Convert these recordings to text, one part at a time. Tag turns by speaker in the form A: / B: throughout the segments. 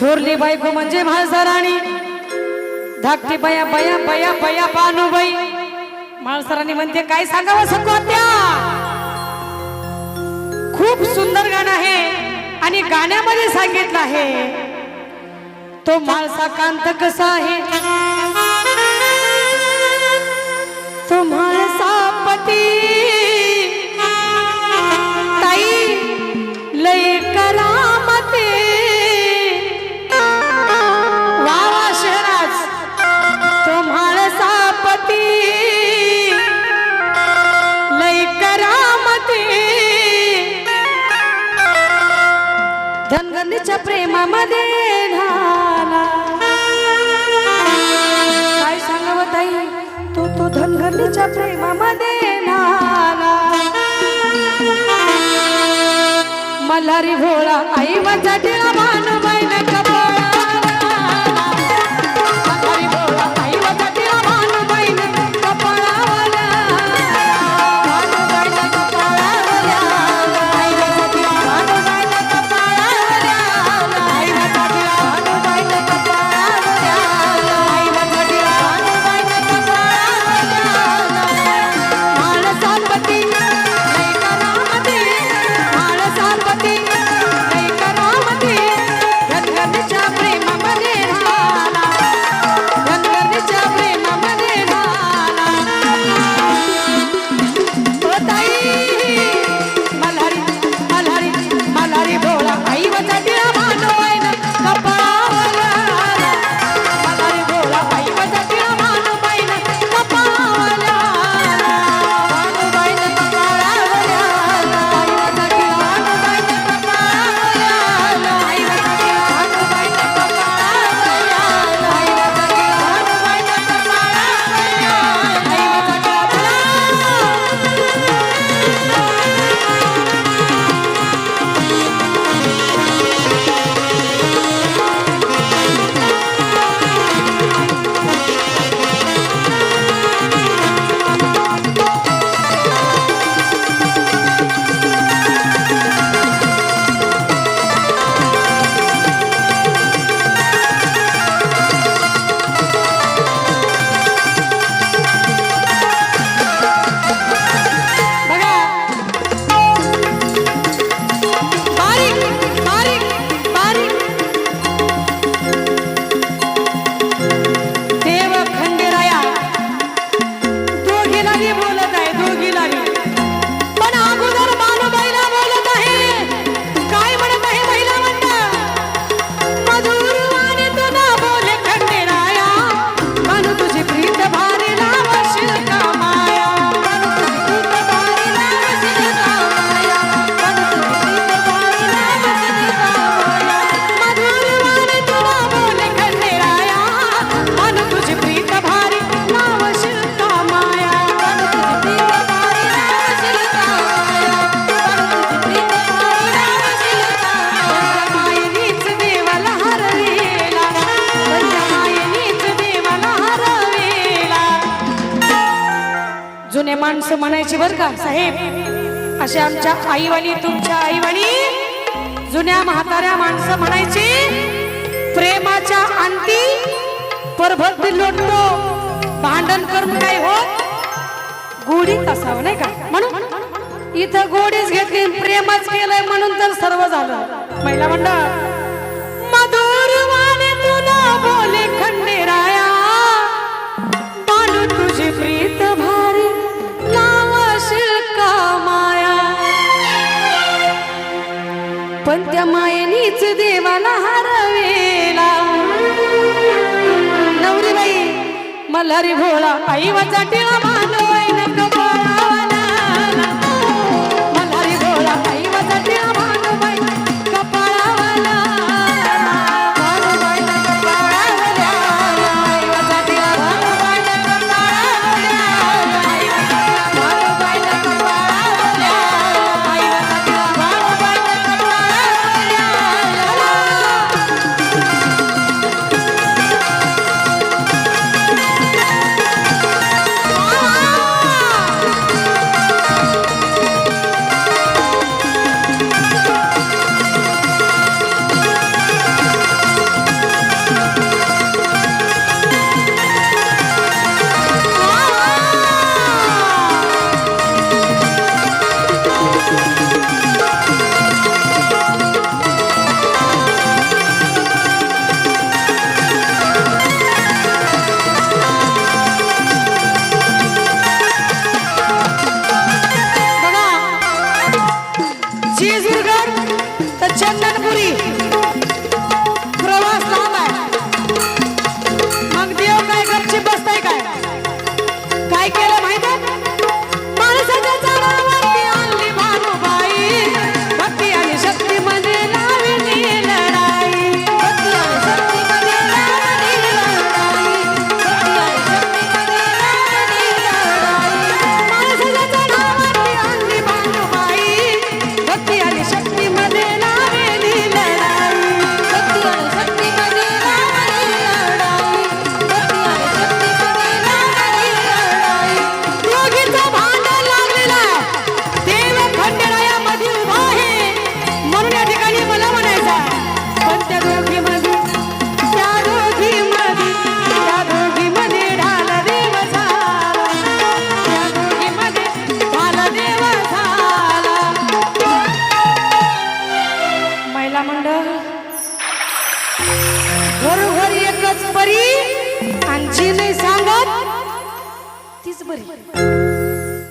A: थोरली बायको म्हणजे म्हाळसराणी धाकटी बया बया बया बया पानुबाई म्हाळसराणी म्हणते काय सांगावं सांगू त्या खूप सुंदर गाणं आहे आणि गाण्यामध्ये सांगितलं आहे. तो म्हाळसा कांत कसा आहे? सुगंधच्या प्रेमामध्ये ढाला. काय सांगावं ताई? तू तू धनगंधच्या प्रेमामध्ये ढाला. मला रिभोळा आई माझा टिळा मानू माणसं म्हणायची बरं का? साहेब असे आमच्या आईवाणी तुमच्या आईवाणी जुन्या म्हाताऱ्या माणसं म्हणायची प्रेमाच्या अंती परभत लोटतो भांडण करून काय होत? गोडी कसावं नाही का? म्हणून इथं गोडीच घेतली प्रेमच केलंय म्हणून तर सर्व झालं. महिला मंडळ मधु हरी भोळा आई वचा टिळा मान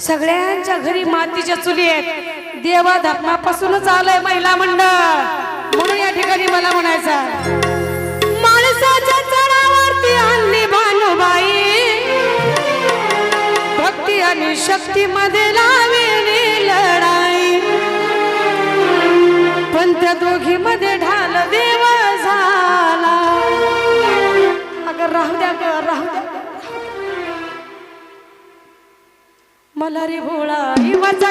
A: सगळ्यांच्या घरी मातीच्या चुली आहेत. देवा धर्मापासूनच आलंय महिला मंडळ. म्हणून या ठिकाणी मला म्हणायचं माणसाच्या चढावरती आणली भानुबाई. भक्ती आणि शक्ती मध्ये लावी लढाई. पण त्या दोघी मध्ये ढाल देवा भोळा रे भोळा इवाचा